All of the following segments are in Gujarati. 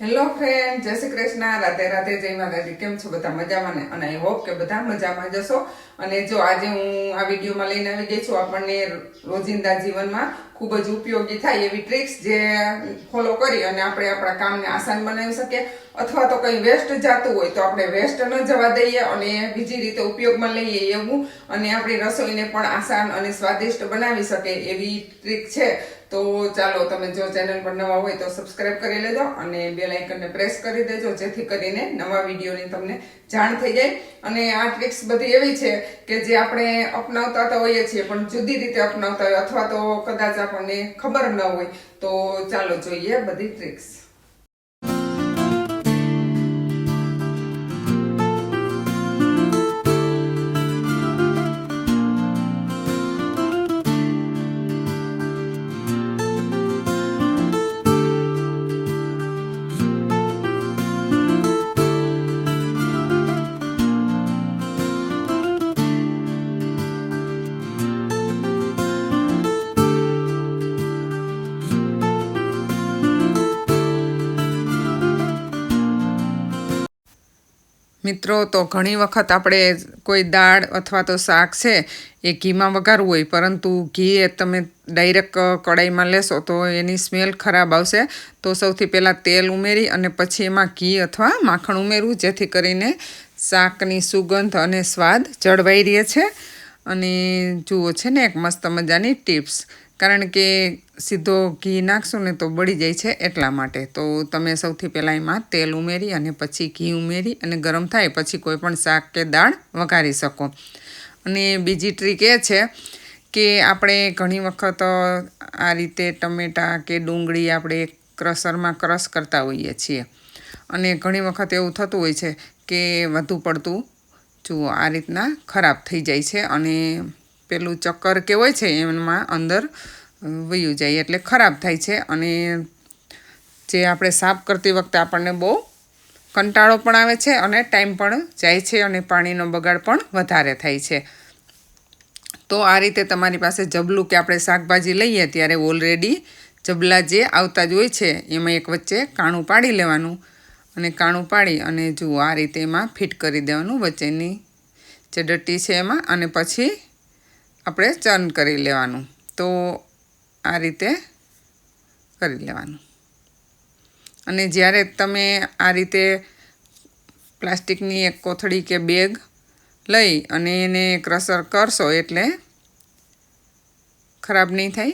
હેલો ફ્રેન્ડ જય શ્રી કૃષ્ણ. રાતે રાતે જય માતાજી. કેમ છો? બધા મજામાં ને? અને આઈ હોપ કે બધા મજામાં જશો અને જો આજે હું આ વિડીયોમાં લઈને આવી ગઈ છું આપણને રોજિંદા જીવનમાં ખૂબ જ ઉપયોગી થાય એવી ટ્રિક્સ જે ફોલો કરી અને આપણે આપણા કામને આસાન બનાવી શકીએ. અથવા તો કંઈ વેસ્ટ જતું હોય તો આપણે વેસ્ટ ન જવા દઈએ અને બીજી રીતે ઉપયોગમાં લઈએ એવું. અને આપણી રસોઈને પણ આસાન અને સ્વાદિષ્ટ બનાવી શકે એવી ટ્રીક છે. તો ચાલો, તમે જો ચેનલ પર નવા હોય તો સબસ્ક્રાઇબ કરી લેજો અને બે લાઇકનને પ્રેસ કરી દેજો, જેથી કરીને નવા વિડીયોની તમને જાણ થઈ જાય. અને આ ટ્રિક્સ બધી એવી છે કે જે આપણે અપનાવતા તો હોઈએ છીએ, પણ જુદી રીતે અપનાવતા હોય. અથવા તો કદાચ આપણને ખબર ન હોય તો ચાલો જોઈએ બધી ટ્રિક્સ મિત્રો, તો ઘણી વખત આપણે કોઈ દાળ અથવા તો શાક છે, એ ઘીમાં વઘારવું હોય, પરંતુ ઘી એ તમે ડાયરેક્ટ કડાઈમાં લેશો તો એની સ્મેલ ખરાબ આવશે. તો સૌથી પહેલાં તેલ ઉમેરી અને પછી એમાં ઘી અથવા માખણ ઉમેરવું, જેથી કરીને શાકની સુગંધ અને સ્વાદ જળવાઈ રહે છે. અને જુઓ છે ને એક મસ્ત મજાની ટિપ્સ કારણ કે સીધો ઘી નાખશું ને તો બળી જાય છે એટલા માટે. તો તમે સૌથી પહેલાં એમાં તેલ ઉમેરી અને પછી ઘી ઉમેરી અને ગરમ થાય પછી કોઈ પણ શાક કે દાળ વઘારી શકો. અને બીજી ટ્રીક એ છે કે આપણે ઘણી વખત આ રીતે ટમેટાં કે ડુંગળી આપણે ક્રશરમાં ક્રશ કરતા હોઈએ છીએ. અને ઘણી વખત એવું થતું હોય છે કે વધુ પડતું જુઓ આ રીતના ખરાબ થઈ જાય છે અને પેલું ચક્કર કે હોય છે એમાં અંદર વયું જાય એટલે ખરાબ થાય છે. અને જે આપણે સાફ કરતી વખતે આપણને બહુ કંટાળો પણ આવે છે અને ટાઈમ પણ જાય છે અને પાણીનો બગાડ પણ વધારે થાય છે. તો આ રીતે તમારી પાસે જબલું કે આપણે શાકભાજી લઈએ ત્યારે ઓલરેડી જબલા જે આવતા જ હોય છે એમાં એક વચ્ચે કાણું પાડી લેવાનું અને કાણું પાડી અને જુઓ આ રીતે એમાં ફિટ કરી દેવાનું વચ્ચેની જે ડટ્ટી છે એમાં અને પછી આપણે ચર્ન કરી લેવાનું. તો આ રીતે કરી લેવાનું. અને જ્યારે તમે આ રીતે પ્લાસ્ટિકની એક કોથળી કે બેગ લઈ અને એને ક્રશર કરશો એટલે ખરાબ નહીં થાય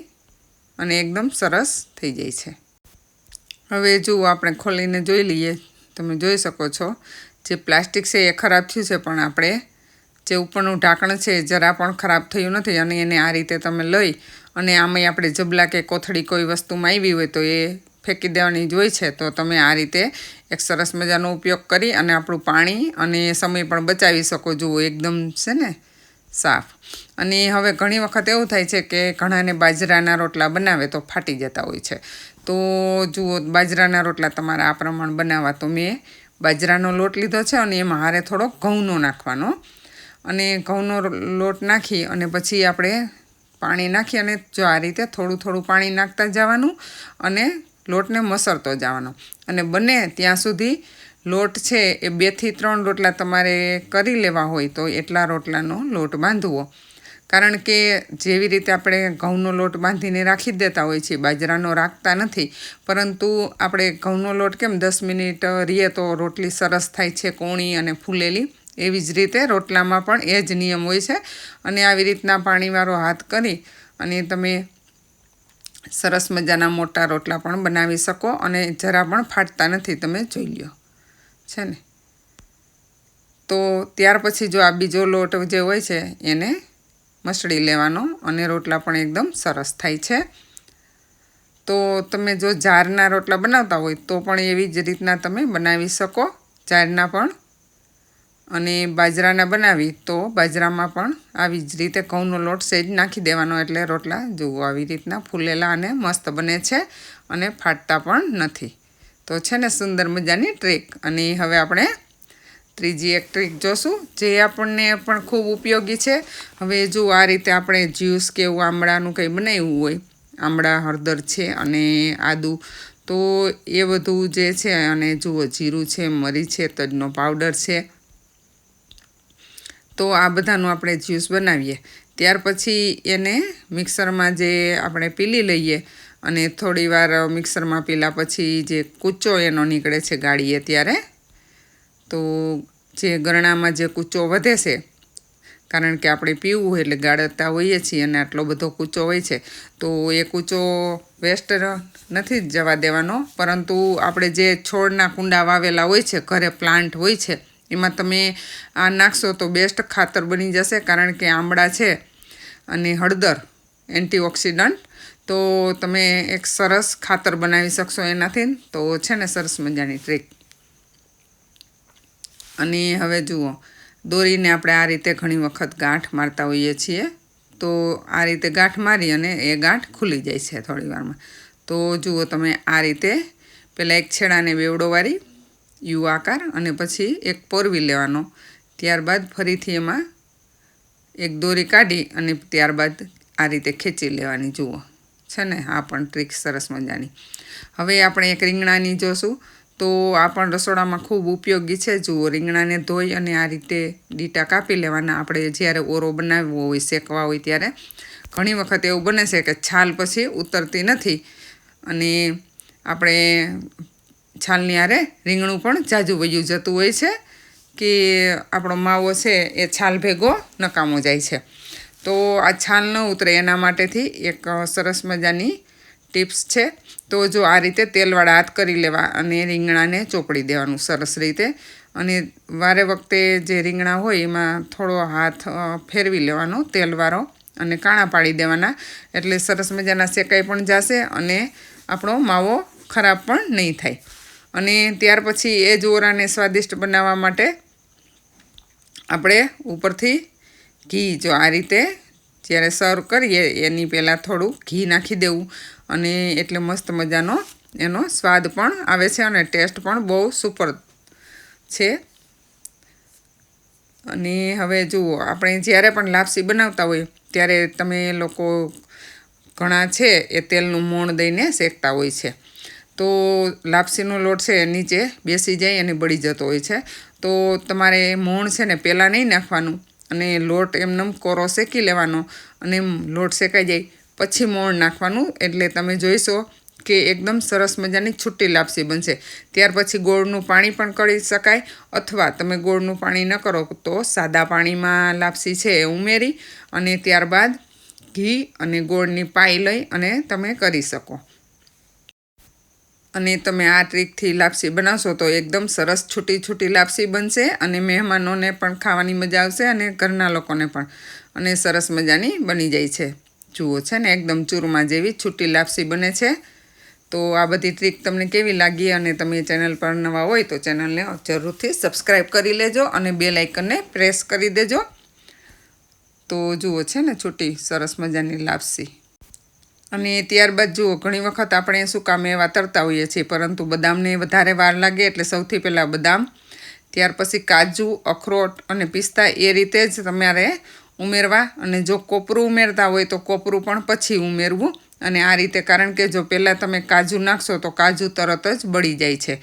અને એકદમ સરસ થઈ જાય છે. હવે જુઓ, આપણે ખોલીને જોઈ લઈએ. તમે જોઈ શકો છો. જે પ્લાસ્ટિક છે એ ખરાબ થયું છે, પણ આપણે જે ઉપરનું ઢાંકણ છે, જરા પણ ખરાબ થયું નથી અને એને આ રીતે તમે લઈ અને આમાંય આપણે જબલા કે કોથળી કોઈ વસ્તુમાં આવી હોય તો એ ફેંકી દેવાની જ હોય છે. તો તમે આ રીતે એક સરસ મજાનો ઉપયોગ કરી અને આપણું પાણી અને સમય પણ બચાવી શકો. જુઓ, એકદમ છે ને, સાફ. અને હવે ઘણી વખત એવું થાય છે કે ઘણાને બાજરાના રોટલા બનાવે તો ફાટી જતા હોય છે. તો જુઓ, બાજરાના રોટલા તમારા આ પ્રમાણ બનાવવા તો મેં બાજરાનો લોટ લીધો છે અને એમાં હારે થોડો ઘઉંનો નાખવાનો. અને ઘઉંનો લોટ નાખી અને પછી આપણે પાણી નાખી અને જો આ રીતે થોડું થોડું પાણી નાખતા જવાનું અને લોટને મસરતો જવાનો. અને બને ત્યાં સુધી લોટ છે એ બેથી ત્રણ રોટલા તમારે કરી લેવા હોય તો એટલા રોટલાનો લોટ બાંધવો. કારણ કે જેવી રીતે આપણે ઘઉંનો લોટ બાંધીને રાખી દેતા હોય છીએ બાજરાનો રાખતા નથી, પરંતુ આપણે ઘઉંનો લોટ કેમ દસ મિનિટ રીએ તો રોટલી સરસ થાય છે કોણી અને ફૂલેલી. એવી જ રીતે રોટલામાં પણ એ જ નિયમ હોય છે. અને આવી રીતના પાણીવાળો હાથ કરી અને તમે સરસ મજાના મોટા રોટલા પણ બનાવી શકો અને જરા પણ ફાટતા નથી, તમે જોઈ લ્યો. છે ને? તો ત્યાર પછી જો આ બીજો લોટ જે હોય છે એને મસળી લેવાનો અને રોટલા પણ એકદમ સરસ થાય છે. તો તમે જો જારના રોટલા બનાવતા હોય તો પણ એવી જ રીતના તમે બનાવી શકો. જારના પણ અને બાજરાના બનાવી તો બાજરામાં પણ આવી જ રીતે ઘઉંનો લોટ સેજ નાખી દેવાનો એટલે રોટલા જુઓ આવી રીતના ફૂલેલા અને મસ્ત બને છે અને ફાટતા પણ નથી. તો છે ને સુંદર મજાની ટ્રીક અને હવે આપણે ત્રીજી એક ટ્રીક જોશું જે આપણને પણ ખૂબ ઉપયોગી છે. હવે જો આ રીતે આપણે જ્યુસ કે એવું આમળાનું કંઈ બનાવ્યું હોય, આમળા, હળદર છે અને આદું તો તો એ બધું જે છે અને જુઓ જીરું છે, મરી છે, તજનો પાવડર છે તો આ બધાનું આપણે જ્યુસ બનાવીએ. ત્યાર પછી એને મિક્સરમાં જે આપણે પીલી લઈએ અને થોડી વાર મિક્સરમાં પીલા પછી જે કૂચો એનો નીકળે છે ગાળીએ ત્યારે, તો જે ગરણામાં જે કૂચો વધે છે, કારણ કે આપણે પીવું હોય એટલે ગાળતા હોઈએ છીએ અને આટલો બધો કૂચો હોય છે, તો એ કૂચો વેસ્ટ નથી જવા દેવાનો. પરંતુ આપણે જે છોડના કુંડા વાવેલા હોય છે, ઘરે પ્લાન્ટ હોય છે એમાં તમે આ નાખશો તો બેસ્ટ ખાતર બની જશે કારણ કે આંબળા છે અને હળદર એન્ટીઓક્સિડન્ટ તો તમે એક સરસ ખાતર બનાવી શકશો એનાથી. તો છે ને સરસ મજાની ટ્રીક અને હવે જુઓ, દોરીને આપણે આ રીતે ઘણી વખત ગાંઠ મારતા હોઈએ છીએ. તો આ રીતે ગાંઠ મારી અને એ ગાંઠ ખુલી જાય છે થોડી વારમાં. તો જુઓ તમે આ રીતે પહેલાં એક છેડાને બેવડો વારી યુ આકાર અને પછી એક પોરવી લેવાનો. ત્યારબાદ ફરીથી એમાં એક દોરી કાઢી અને ત્યારબાદ આ રીતે ખેંચી લેવાની. જુઓ, છે ને? આ પણ ટ્રીક સરસ મજાની. હવે આપણે એક રીંગણાની જોશું. તો આ પણ રસોડામાં ખૂબ ઉપયોગી છે. જુઓ, રીંગણાને ધોઈ અને આ રીતે ડીટા કાપી લેવાના. આપણે જ્યારે ઓરો બનાવવો હોય, શેકવા હોય ત્યારે ઘણી વખત એવું બને છે કે છાલ પછી ઉતરતી નથી. અને આપણે છાલની આરે રીંગણું પણ જાજુ વયું જતું હોય છે કે આપણો માવો છે એ છાલ ભેગો નકામો જાય છે. તો આ છાલ ન ઉતરે એના માટેથી એક સરસ મજાની ટિપ્સ છે. તો જો આ રીતે તેલવાળા હાથ કરી લેવા અને રીંગણાને ચોપડી દેવાનું સરસ રીતે. અને વારે વખતે જે રીંગણા હોય એમાં થોડો હાથ ફેરવી લેવાનો તેલવાળો અને કાણા પાડી દેવાના. એટલે સરસ મજાના શેકાઈ પણ જશે અને આપણો માવો ખરાબ પણ નહીં થાય. અને ત્યાર પછી એ જ ઓરાને સ્વાદિષ્ટ બનાવવા માટે આપણે ઉપરથી ઘી જો આ રીતે જ્યારે સર્વ કરીએ, એની પહેલાં થોડું ઘી નાખી દેવું અને એટલે મસ્ત મજાનો એનો સ્વાદ પણ આવે છે અને ટેસ્ટ પણ બહુ સુપર છે. અને હવે જુઓ, આપણે જ્યારે પણ લાપસી બનાવતા હોય, ત્યારે તમે લોકો ઘણા છે એ તેલનું મોણ દઈને શેકતા હોય છે. તો લાપસીનો લોટ છે નીચે બેસી જાય અને બળી જતો હોય છે. તો તમારે મોણ છે ને પહેલાં નહીં નાખવાનું અને લોટ એમનેમ કોરો શેકી લેવાનો અને લોટ શેકાઈ જાય પછી મોણ નાખવાનું. એટલે તમે જોઈશો કે એકદમ સરસ મજાની છૂટી લાપસી બનશે. ત્યાર પછી ગોળનું પાણી પણ કરી શકાય અથવા તમે ગોળનું પાણી ન કરો તો સાદા પાણીમાં લાપસી છે એ ઉમેરી અને ત્યારબાદ ઘી અને ગોળની પાઈ લઈ અને તમે કરી શકો. અને તમે આ ટ્રીકથી લાપસી બનાવશો તો એકદમ સરસ છૂટી છૂટી લાપસી બનશે અને મહેમાનોને પણ ખાવાની મજા આવશે અને ઘરના લોકોને પણ. અને સરસ મજાની બની જાય છે. જુઓ છે ને, એકદમ ચૂરમા જેવી છૂટી લાપસી બને છે. તો આ બધી ટ્રીક તમને કેવી લાગી અને તમે ચેનલ પર નવા હોય તો ચેનલને જરૂરથી સબસ્ક્રાઈબ કરી લેજો અને બે લાઇકનને પ્રેસ કરી દેજો. તો જુઓ છે ને, છૂટી સરસ મજાની લાપસી. અને ત્યારબાદ જુઓ, ઘણી વખત આપણે સૂકા એવા તરતા હોઈએ છીએ, પરંતુ બદામને વધારે વાર લાગે એટલે સૌથી પહેલાં બદામ, ત્યાર પછી કાજુ, અખરોટ અને પિસ્તા એ રીતે જ તમારે ઉમેરવા અને જો કોપરું ઉમેરતા હોય તો કોપરું પણ પછી ઉમેરવું અને આ રીતે, કારણ કે જો પહેલાં તમે કાજુ નાખશો તો કાજુ તરત જ બળી જાય છે.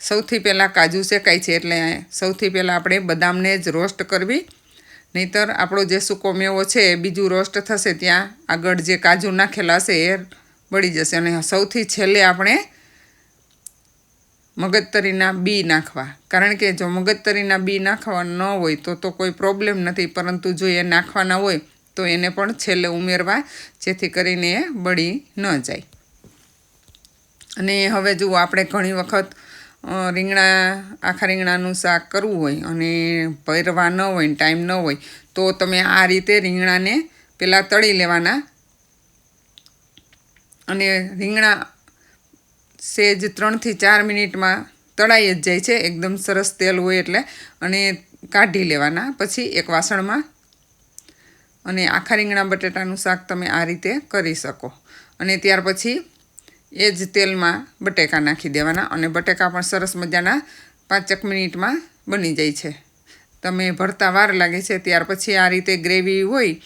સૌથી પહેલાં કાજુ શેકાય છે એટલે સૌથી પહેલાં આપણે બદામને જ રોસ્ટ કરવી નહીતર આપણો જે સૂકો મેવો છે એ બીજું રોસ્ટ થશે ત્યાં. આગળ જે કાજુ નાખેલા હશે એ બળી જશે. અને સૌથી છેલ્લે આપણે મગજતરીના બી નાખવા. કારણ કે જો મગજતરીના બી નાખવા ન હોય તો તો કોઈ પ્રોબ્લેમ નથી. પરંતુ જો એ નાખવાના હોય તો એને પણ છેલ્લે ઉમેરવા, જેથી કરીને એ બળી ન જાય. અને હવે જુઓ, આપણે ઘણી વખત રીંગણા, આખા રીંગણાનું શાક કરવું હોય અને ભરવા ન હોય ટાઈમ ન હોય, તો તમે આ રીતે રીંગણાને પહેલાં તળી લેવાના. અને રીંગણા સેજ ત્રણથી ચાર મિનિટમાં તળાઈ જ જાય છે, એકદમ સરસ તેલ હોય એટલે, અને કાઢી લેવાના, પછી એક વાસણમાં. અને આખા રીંગણા બટેટાનું શાક તમે આ રીતે કરી શકો. અને ત્યાર પછી એ જ તેલમાં બટેકા નાખી દેવાના અને બટેકા પણ સરસ મજાના પાંચેક મિનિટમાં બની જાય છે. તમે ભરતા વાર લાગે છે ત્યાર પછી આ રીતે ગ્રેવી હોય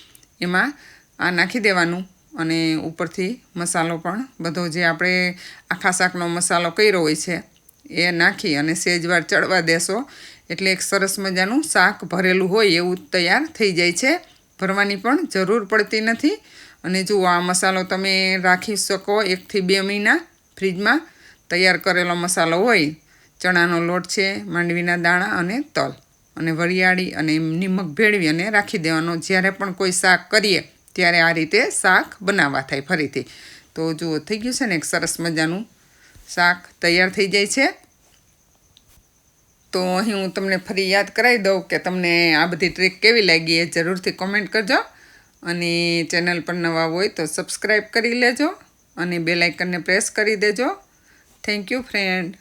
એમાં આ નાખી દેવાનું અને ઉપરથી મસાલો પણ બધો જે આપણે આખા શાકનો મસાલો કર્યો હોય છે એ નાખી અને સેજવાર ચડવા દેશો એટલે એક સરસ મજાનું શાક ભરેલું હોય એવું તૈયાર થઈ જાય છે. ભરવાની પણ જરૂર પડતી નથી અને જુઓ આ મસાલો તમે રાખી શકો એકથી બે મહિના ફ્રીજમાં. તૈયાર કરેલો મસાલો હોય, ચણાનો લોટ છે, માંડવીના દાણા અને તલ. અને વરિયાળી અને નિમક ભેળવી અને રાખી દેવાનો. જ્યારે પણ કોઈ શાક કરીએ, ત્યારે આ રીતે શાક બનાવવા થાય ફરીથી. તો જુઓ, થઈ ગયું છે ને એક સરસ મજાનું શાક તૈયાર થઈ જાય છે. તો અહીં હું તમને ફરી યાદ કરાવી દઉં કે તમને આ બધી ટ્રીક કેવી લાગી એ જરૂરથી કોમેન્ટ કરજો. અને ચેનલ પર નવા હોય તો સબસ્ક્રાઈબ કરી લેજો અને બેલાઇકનને પ્રેસ કરી દેજો. Thank you friend